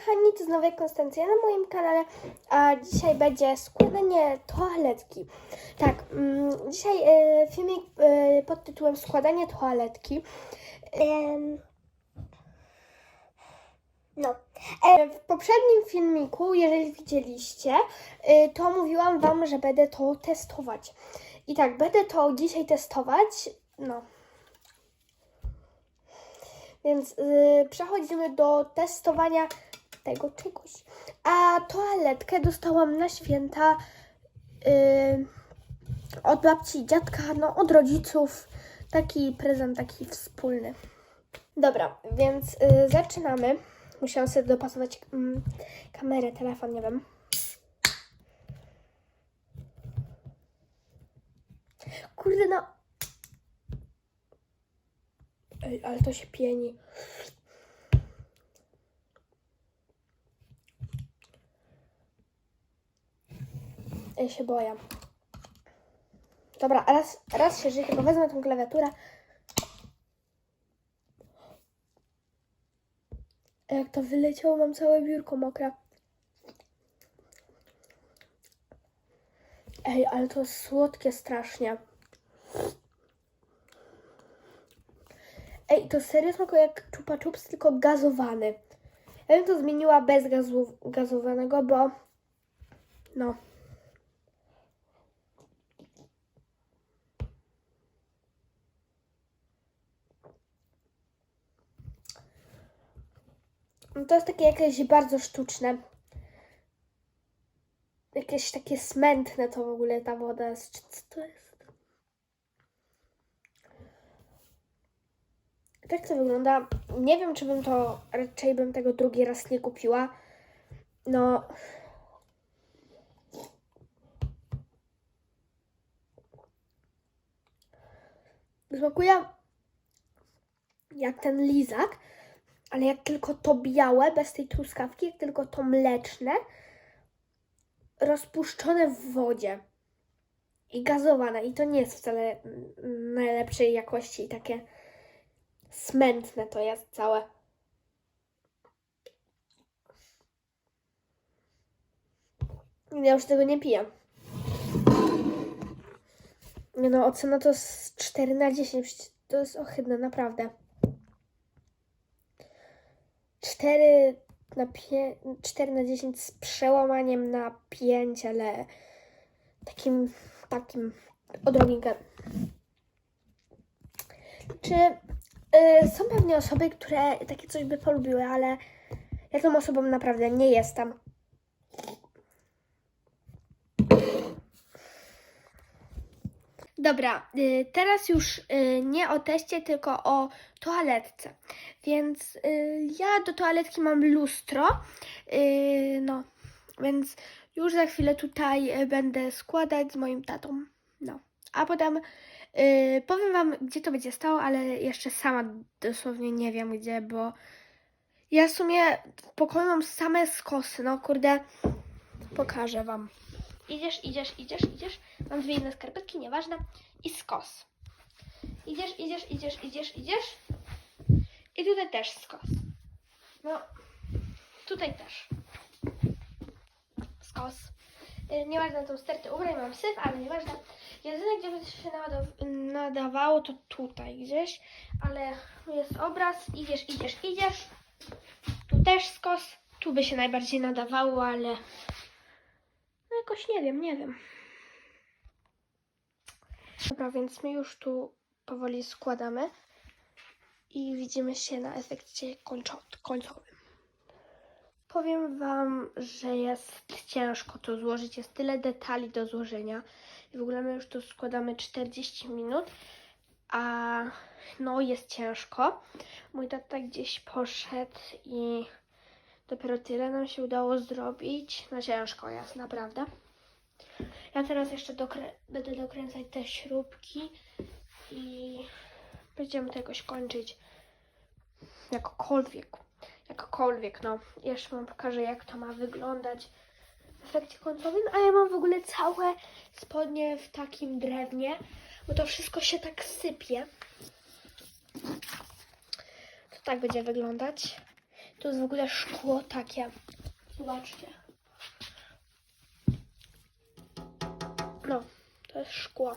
kochani, to znowu Konstancja na moim kanale, a dzisiaj będzie składanie toaletki. Tak, mm, dzisiaj e, filmik e, pod tytułem składanie toaletki. No, e, w poprzednim filmiku, jeżeli widzieliście, to mówiłam Wam, że będę to testować. I tak, będę to dzisiaj testować, no. Więc y, przechodzimy do testowania tego czegoś. A toaletkę dostałam na święta y, od babci i dziadka, no od rodziców. Taki prezent, taki wspólny. Dobra, więc y, zaczynamy. Musiałam sobie dopasować mm, kamerę, telefon, nie wiem. Kurde, no. Ej, ale to się pieni. Się boję. Dobra, raz, raz się żyje, chyba wezmę tą klawiaturę. Jak to wyleciało, mam całe biurko mokre. Ej, ale to słodkie strasznie. Ej, to serio smakuje jak chupa chups, tylko gazowany. Ja bym to zmieniła bez gazu, gazowanego, bo no. No To jest takie jakieś bardzo sztuczne. Jakieś takie smętne to w ogóle ta woda jest. Czy co to jest? Tak to wygląda. Nie wiem, czy bym to, raczej bym tego drugi raz nie kupiła. No. Smakuje jak ten lizak, ale jak tylko to białe, bez tej truskawki, jak tylko to mleczne, rozpuszczone w wodzie i gazowane. I to nie jest wcale najlepszej jakości, takie smętne to jest całe. Ja już tego nie piję. No, ocena to jest 4 na 10. przecież To jest ohydne, naprawdę. 4 na, pie... 4 na 10 z przełamaniem na 5, ale takim, takim odrobinkę. Czy y, są pewnie osoby, które takie coś by polubiły, ale ja tą osobą naprawdę nie jestem. Dobra, y, teraz już y, nie o teście, tylko o toaletce. Więc y, ja do toaletki mam lustro. No, więc już za chwilę tutaj będę składać z moim tatą. No, a potem powiem Wam, gdzie to będzie stało, ale jeszcze sama dosłownie nie wiem gdzie, bo ja w sumie w pokoju mam same skosy. No, kurde, pokażę Wam. Idziesz, idziesz, idziesz, idziesz. Mam dwie inne skarpetki, nieważne. I skos. Idziesz, idziesz, idziesz, idziesz, idziesz. I tutaj też skos. No, tutaj też. Skos. Yy, Nieważne, tą stertę ubrań mam syf, ale nieważne. Jedyne, gdzie by się nadaw- nadawało, to tutaj gdzieś. Ale jest obraz. Idziesz, idziesz, idziesz. Tu też skos. Tu by się najbardziej nadawało, ale jakoś nie wiem, nie wiem. Dobra, więc my już tu powoli składamy i widzimy się na efekcie końcowym. Powiem Wam, że jest ciężko to złożyć, jest tyle detali do złożenia i w ogóle my już tu składamy 40 minut, a no jest ciężko. Mój tata gdzieś poszedł i dopiero tyle nam się udało zrobić. No ciężko jest, naprawdę. Ja teraz jeszcze dokrę- będę dokręcać te śrubki i będziemy to jakoś kończyć. Jakokolwiek. Jakokolwiek, no. Jeszcze Wam pokażę, jak to ma wyglądać w efekcie końcowym. A ja mam w ogóle całe spodnie w takim drewnie, bo to wszystko się tak sypie. To tak będzie wyglądać. To jest w ogóle szkło takie. Zobaczcie. No, to jest szkło.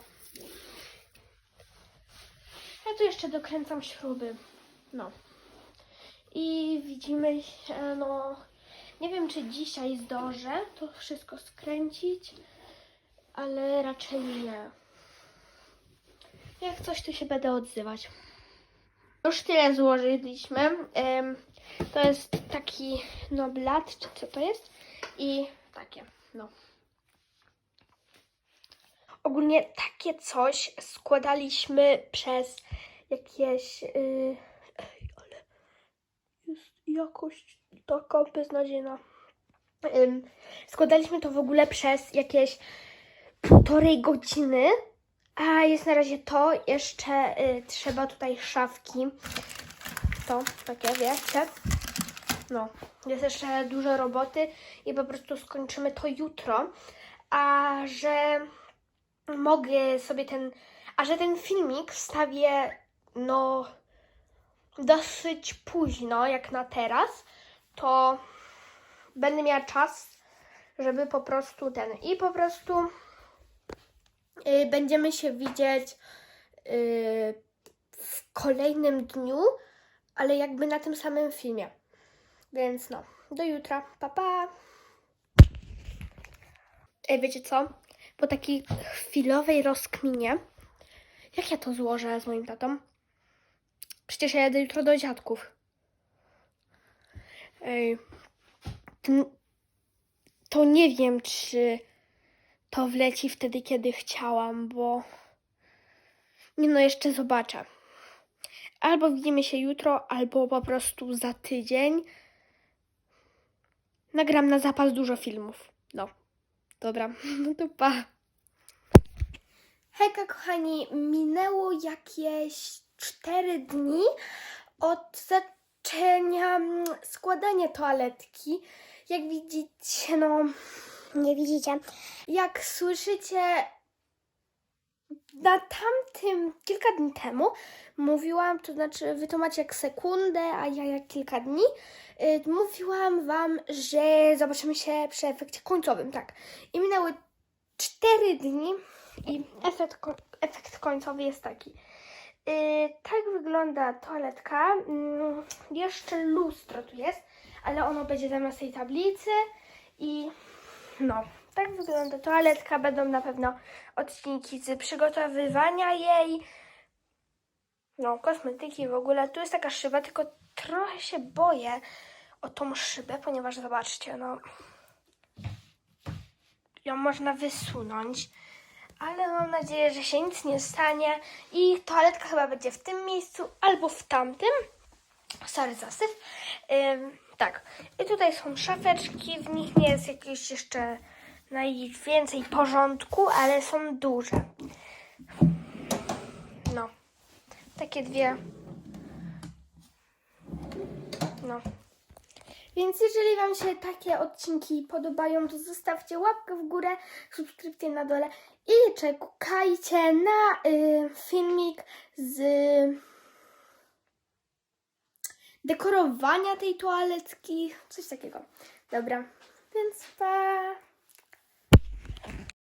Ja tu jeszcze dokręcam śruby. No. I widzimy się, no. Nie wiem, czy dzisiaj zdążę to wszystko skręcić, ale raczej nie. Jak coś, to się będę odzywać. Już tyle złożyliśmy. To jest taki no blat, czy co to jest? I takie, no. Ogólnie takie coś składaliśmy przez jakieś... Yy... Ej, ale jest jakość taka beznadziejna. Ym, składaliśmy to w ogóle przez jakieś półtorej godziny. A jest na razie to, jeszcze y, trzeba tutaj szafki. To, takie, wiecie. No, jest jeszcze dużo roboty i po prostu skończymy to jutro. A że mogę sobie ten, a że ten filmik wstawię, no, dosyć późno, jak na teraz, to będę miała czas, żeby po prostu ten, i po prostu będziemy się widzieć y, w kolejnym dniu, ale jakby na tym samym filmie. Więc no, do jutra. Pa, pa. Ej, wiecie co? Po takiej chwilowej rozkminie, jak ja to złożę z moim tatą? Przecież ja jadę jutro do dziadków. Ej, to nie wiem, czy to wleci wtedy, kiedy chciałam, bo nie no, jeszcze zobaczę. Albo widzimy się jutro, albo po prostu za tydzień. Nagram na zapas dużo filmów. No, dobra, no to pa. Hejka, kochani, minęło jakieś 4 dni od zaczęcia mm, składania toaletki. Jak widzicie, no, Nie widzicie? jak słyszycie, na tamtym, kilka dni temu mówiłam, to znaczy wy to macie jak sekundę, a ja jak kilka dni, y, mówiłam wam, że zobaczymy się przy efekcie końcowym, tak. I minęły 4 dni i efekt, efekt końcowy jest taki. Y, tak wygląda toaletka. Mm, jeszcze lustro tu jest, ale ono będzie zamiast tej tablicy i no, tak wygląda toaletka. Będą na pewno odcinki z przygotowywania jej. No, kosmetyki w ogóle. Tu jest taka szyba, tylko trochę się boję o tą szybę, ponieważ zobaczcie, no. Ją można wysunąć, ale mam nadzieję, że się nic nie stanie. I toaletka chyba będzie w tym miejscu albo w tamtym. Sorry, zasyp. Ym, tak. I tutaj są szafeczki. W nich nie jest jakieś jeszcze najwięcej porządku, ale są duże. No. Takie dwie. No. Więc jeżeli Wam się takie odcinki podobają, to zostawcie łapkę w górę, subskrypcję na dole i czekajcie na y, filmik z dekorowania tej toaletki, coś takiego. Dobra, więc pa!